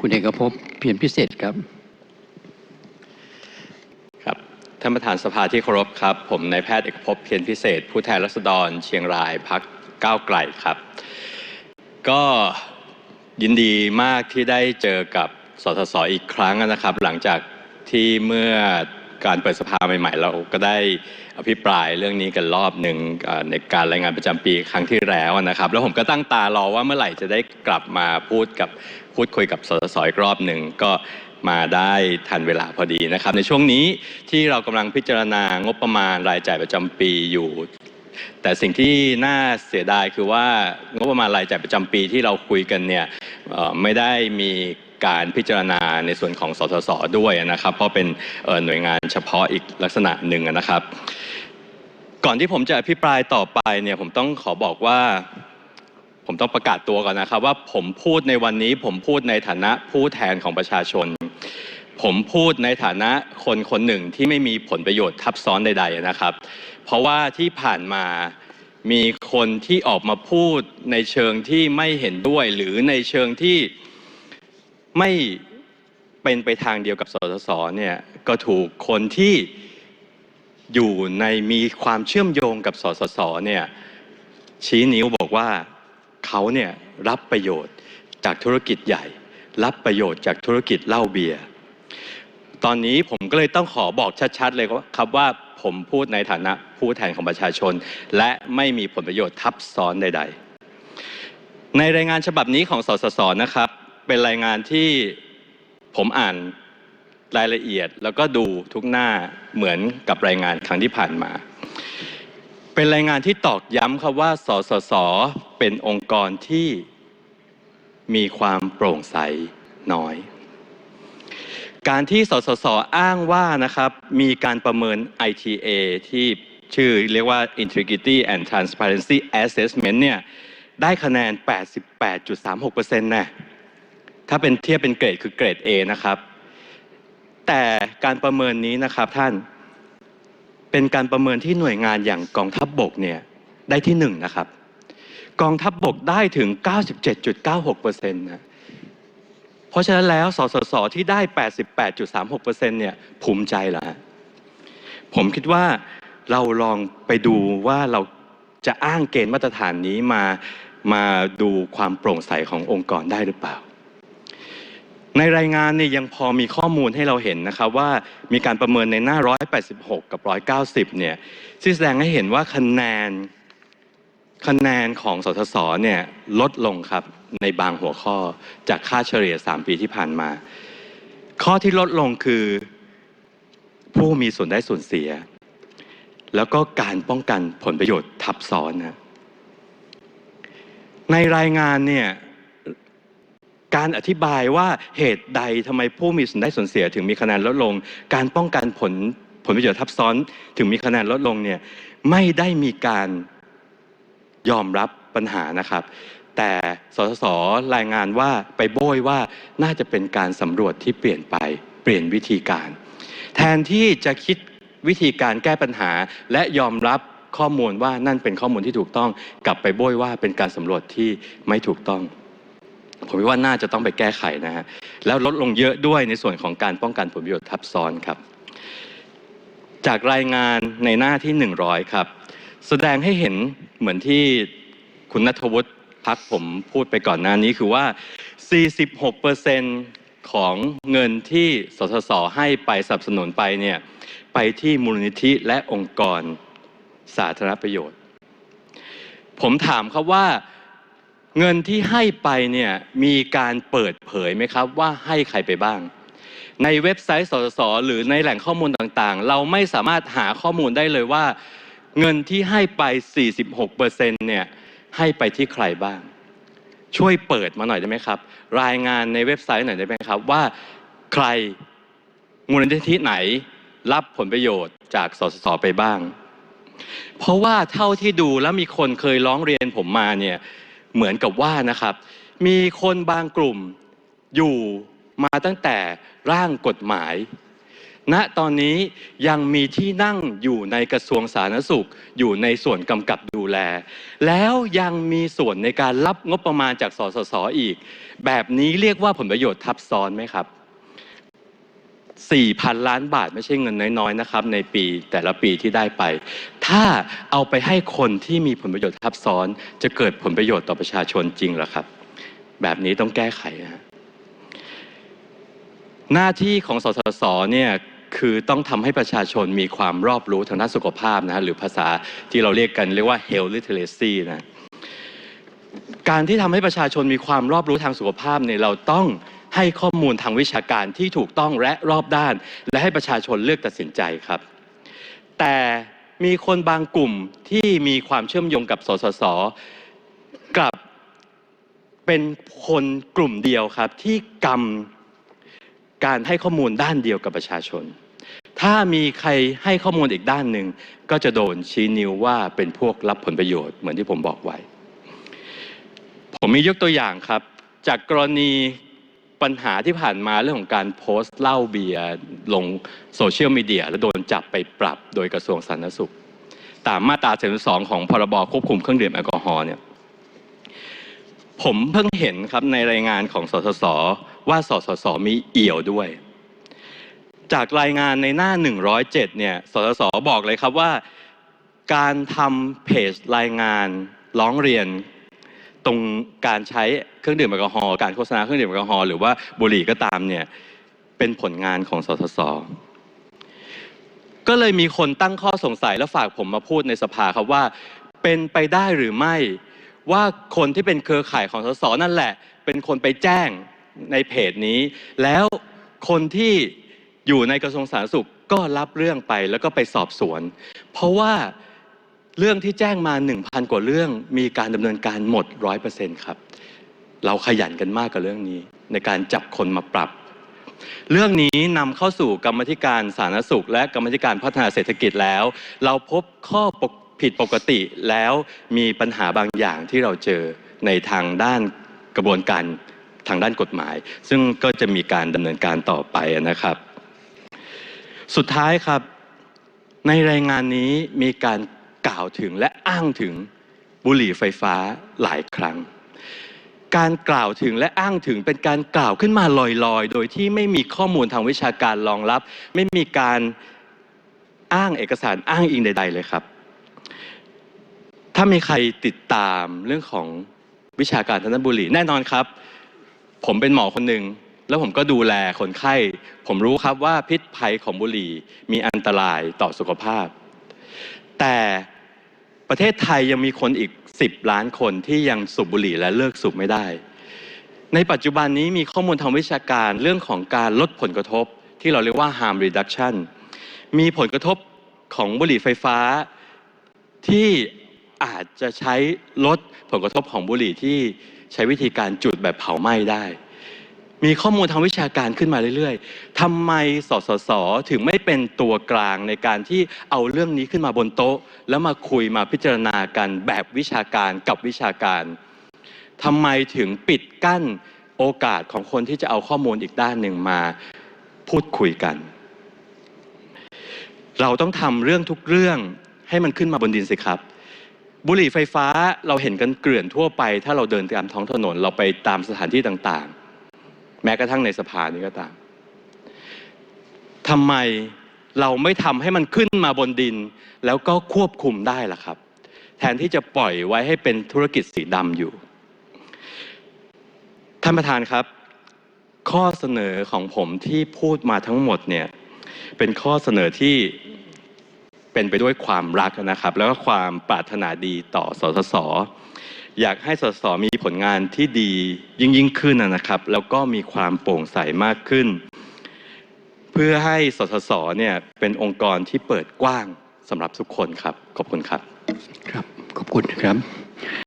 คุณเอกภพเพียรพิเศษครับ ครับท่านประธานสภาที่เคารพครับ ผมนายแพทย์เอกภพเพียรพิเศษ ผู้แทนรัษฎร เชียงรายพักก้าวไกลครับ ก็ยินดีมากที่ได้เจอกับสสสอีกครั้งนะครับ หลังจากที่เมื่อการเปิดสภาใหม่ ๆ เราก็ได้อภิปรายเรื่องนี้กันรอบหนึ่งในการรายงานประจำปีครั้งที่แล้วนะครับ แล้วผมก็ตั้งตารอว่าเมื่อไหร่จะได้กลับมาพูดกับ พูดคุยกับสสอีกรอบหนึ่งก็มาได้ทันเวลาพอดีนะครับ ในช่วงนี้ที่เรากำลังพิจารณางบประมาณรายจ่ายประจำปีอยู่ แต่สิ่งที่น่าเสียดายคือว่างบประมาณรายจ่ายประจำปีที่เราคุยกันเนี่ยไม่ได้มีการพิจารณาในส่วนของสสสด้วยนะครับ เพราะเป็นหน่วยงานเฉพาะอีกลักษณะหนึ่งนะครับ ก่อนที่ผมจะอภิปรายต่อไปเนี่ยผมต้องขอบอกว่า ผมต้องประกาศตัวก่อนนะครับว่าผมพูดในวันนี้ผมพูดในฐานะผู้แทนของประชาชน ผมพูดในฐานะคนคนหนึ่งที่ไม่มีผลประโยชน์ทับซ้อนใด ๆนะครับ เพราะว่าที่ผ่านมามีคนที่ออกมาพูดในเชิงที่ไม่เห็นด้วย หรือในเชิงที่ไม่เป็นไปทางเดียวกับสสสเนี่ยก็ถูกคนที่อยู่ในมีความเชื่อมโยงกับสสสเนี่ยชี้นิ้วบอกว่า เขาเนี่ยรับประโยชน์จากธุรกิจใหญ่ รับประโยชน์จากธุรกิจเหล้าเบียร์ตอนนี้ผมก็เลยต้องขอบอกชัดๆเลยว่าครับว่าผมพูดในฐานะผู้แทนของประชาชน และไม่มีผลประโยชน์ทับซ้อนใด ๆ ในรายงานฉบับนี้ของสสสนะครับ เป็นรายงานที่ผมอ่านรายละเอียด แล้วก็ดูทุกหน้าเหมือนกับรายงานครั้งที่ผ่านมา เป็นรายงานที่ตอกย้ำครับว่าสสสเป็นองค์กรที่มีความโปร่งใสน้อย การที่สสสอ้างว่านะครับมีการประเมิน ITA ที่ชื่อเรียกว่า Integrity and Transparency Assessment เนี่ยได้คะแนน 88.36%นะถ้าเป็นเทียบเป็นเกรดคือเกรด A นะครับ แต่การประเมินนี้นะครับท่าน เป็นการประเมินที่หน่วยงานอย่างกองทัพบบกเนี่ยได้ที่หนึ่งนะครับ กองทัพบบกได้ถึง 97.96%นะเพราะฉะนั้นแล้วสสสที่ได้ 88.36%เนี่ยภูมิใจเหรอฮะผมคิดว่าเราลองไปดูว่าเราจะอ้างเกณฑ์มาตรฐานนี้มามาดูความโปร่งใสขององค์กรได้หรือเปล่า ในรายงานเนี่ยยังพอมีข้อมูลให้เราเห็นนะครับว่ามีการประเมินในหน้า 186 กับ 190 เนี่ยที่แสดงให้เห็นว่าคะแนนคะแนนของสสสเนี่ยลดลงครับในบางหัวข้อจากค่าเฉลี่ย 3 ปีที่ผ่านมา ข้อที่ลดลงคือผู้มีส่วนได้ส่วนเสีย แล้วก็การป้องกันผลประโยชน์ทับซ้อนนะในรายงานเนี่ย การอธิบายว่าเหตุใดทำไมผู้มีส่วนได้ส่วนเสียถึงมีคะแนนลดลง การป้องกันผลผลประโยชน์ทับซ้อนถึงมีคะแนนลดลงเนี่ยไม่ได้มีการยอมรับปัญหานะครับ แต่สสสรายงานว่าไปโบยว่าน่าจะเป็นการสำรวจที่เปลี่ยนไปเปลี่ยนวิธีการ แทนที่จะคิดวิธีการแก้ปัญหาและยอมรับข้อมูลว่านั่นเป็นข้อมูลที่ถูกต้อง กลับไปโบยว่าเป็นการสำรวจที่ไม่ถูกต้อง ผมว่าน่าจะต้องไปแก้ไขนะฮะแล้วลดลงเยอะด้วยในส่วนของการป้องกันผลประโยชน์ทับซ้อนครับ จากรายงานในหน้าที่ 100 ครับ แสดงให้เห็นเหมือนที่คุณนัทวุฒิพักผมพูดไปก่อนหน้านี้คือว่า 46%ของเงินที่สสสให้ไปสนับสนุนไปเนี่ยไปที่มูลนิธิและองค์กรสาธารณประโยชน์ ผมถามครับว่า เงินที่ให้ไปเนี่ยมีการเปิดเผยไหมครับว่าให้ใครไปบ้าง ในเว็บไซต์สสสหรือในแหล่งข้อมูลต่างๆ เราไม่สามารถหาข้อมูลได้เลยว่า เงินที่ให้ไป 46%เนี่ยให้ไปที่ใครบ้าง ช่วยเปิดมาหน่อยได้ไหมครับ รายงานในเว็บไซต์หน่อยได้ไหมครับว่าใครมูลนิธิไหนรับผลประโยชน์จากสสสไปบ้าง เพราะว่าเท่าที่ดูแล้วมีคนเคยร้องเรียนผมมาเนี่ย เหมือนกับว่านะครับ มีคนบางกลุ่มอยู่มาตั้งแต่ร่างกฎหมาย ณตอนนี้ยังมีที่นั่งอยู่ในกระทรวงสาธารณสุข อยู่ในส่วนกำกับดูแล แล้วยังมีส่วนในการรับงบประมาณจากสสสอีก แบบนี้เรียกว่าผลประโยชน์ทับซ้อนไหมครับ4,000 ล้านบาทไม่ใช่เงินน้อยๆนะครับในปีแต่ละปีที่ได้ไป ถ้าเอาไปให้คนที่มีผลประโยชน์ทับซ้อน จะเกิดผลประโยชน์ต่อประชาชนจริงหรอครับ แบบนี้ต้องแก้ไขนะฮะหน้าที่ของสสสเนี่ยคือต้องทำให้ประชาชนมีความรอบรู้ทางด้านสุขภาพนะฮะหรือภาษาที่เราเรียกกันเรียกว่า health literacy นะการที่ทำให้ประชาชนมีความรอบรู้ทางสุขภาพเนี่ยเราต้องให้ข้อมูลทางวิชาการที่ถูกต้องและรอบด้าน และให้ประชาชนเลือกตัดสินใจครับ แต่ มีคนบางกลุ่มที่มีความเชื่อมโยงกับสสสกลับเป็นคนกลุ่มเดียวครับ ที่กำการให้ข้อมูลด้านเดียวกับประชาชน ถ้ามีใครให้ข้อมูลอีกด้านหนึ่งก็จะโดนชี้นิ้วว่าเป็นพวกรับผลประโยชน์เหมือนที่ผมบอกไว้ ผมมียกตัวอย่างครับ จากกรณี ปัญหาที่ผ่านมาเรื่องของการโพสต์เหล้าเบียร์ลงโซเชียลมีเดียแล้วโดนจับไปปรับโดยกระทรวงสาธารณสุข ตามมาตรา72ของพรบควบคุมเครื่องดื่มแอลกอฮอล์เนี่ยผมเพิ่งเห็นครับในรายงานของสสสว่าสสสมีเอี่ยวด้วย จากรายงานในหน้า 107 เนี่ยสสสบอกเลยครับว่า การทำเพจรายงานร้องเรียน ตรงการใช้เครื่องดื่มแอลกอฮอล์การโฆษณาเครื่องดื่มแอลกอฮอล์หรือว่าบุหรี่ก็ตามเนี่ยเป็นผลงานของสสสก็เลยมีคนตั้งข้อสงสัยและฝากผมมาพูดในสภาครับว่า เป็นไปได้หรือไม่ ว่าคนที่เป็นเครือข่ายของสสนั่นแหละ เป็นคนไปแจ้งในเพจนี้ แล้วคนที่อยู่ในกระทรวงสาธารณสุขก็รับเรื่องไปแล้วก็ไปสอบสวน เพราะว่า เรื่องที่แจ้งมา 1,000 กว่าเรื่อง มีการดำเนินการหมด 100%ครับ เราขยันกันมากกับเรื่องนี้ ในการจับคนมาปรับ เรื่องนี้นำเข้าสู่กรรมธิการสาธารณสุข และกรรมธิการพัฒนาเศรษฐกิจแล้ว เราพบข้อปผิดปกติแล้วมีปัญหาบางอย่างที่เราเจอในทางด้านกระบวนการทางด้านกฎหมาย ซึ่งก็จะมีการดำเนินการต่อไปนะครับ สุดท้ายครับ ในรายงานนี้มีการ กล่าวถึงและอ้างถึงบุหรี่ไฟฟ้าหลายครั้ง การกล่าวถึงและอ้างถึงเป็นการกล่าวขึ้นมาลอยๆ โดยที่ไม่มีข้อมูลทางวิชาการรองรับ ไม่มีการอ้างเอกสารอ้างอิงใด ๆ เลยครับ ถ้ามีใครติดตามเรื่องของวิชาการทางด้านบุหรี่แน่นอนครับ ผมเป็นหมอคนหนึ่งแล้วผมก็ดูแลคนไข้ ผมรู้ครับว่าพิษภัยของบุหรี่มีอันตรายต่อสุขภาพ แต่ ประเทศไทยยังมีคนอีก 10 ล้านคนที่ยังสูบบุหรี่และเลิกสูบไม่ได้ ในปัจจุบันนี้มีข้อมูลทางวิชาการเรื่องของการลดผลกระทบ ที่เราเรียกว่า harm reduction มีผลกระทบของบุหรี่ไฟฟ้า ที่อาจจะใช้ลดผลกระทบของบุหรี่ที่ใช้วิธีการจุดแบบเผาไหม้ได้ มีข้อมูลทางวิชาการขึ้นมาเรื่อยๆทำไมสสส ถึงไม่เป็นตัวกลางในการที่เอาเรื่องนี้ขึ้นมาบนโต๊ะ แล้วมาคุยมาพิจารณากันแบบวิชาการกับวิชาการทำไมถึงปิดกั้นโอกาสของคนที่จะเอาข้อมูลอีกด้านหนึ่งมาพูดคุยกัน เราต้องทำเรื่องทุกเรื่องให้มันขึ้นมาบนดินสิครับ บุหรี่ไฟฟ้าเราเห็นกันเกลื่อนทั่วไป ถ้าเราเดินตามท้องถนนเราไปตามสถานที่ต่างๆ แม้กระทั่งในสภานี้ก็ตามทำไมเราไม่ทำให้มันขึ้นมาบนดิน แล้วก็ควบคุมได้ล่ะครับ แทนที่จะปล่อยไว้ให้เป็นธุรกิจสีดำอยู่ ท่านประธานครับ ข้อเสนอของผมที่พูดมาทั้งหมดเนี่ยเป็นข้อเสนอที่เป็นไปด้วยความรักนะครับ แล้วก็ความปรารถนาดีต่อสสส อยากให้สสมีผลงานที่ดียิ่งยิ่งขึ้นนะครับ แล้วก็มีความโปร่งใสมากขึ้น เพื่อให้สสสเนี่ยเป็นองค์กรที่เปิดกว้างสำหรับทุกคนครับ ขอบคุณครับ ครับ ขอบคุณครับ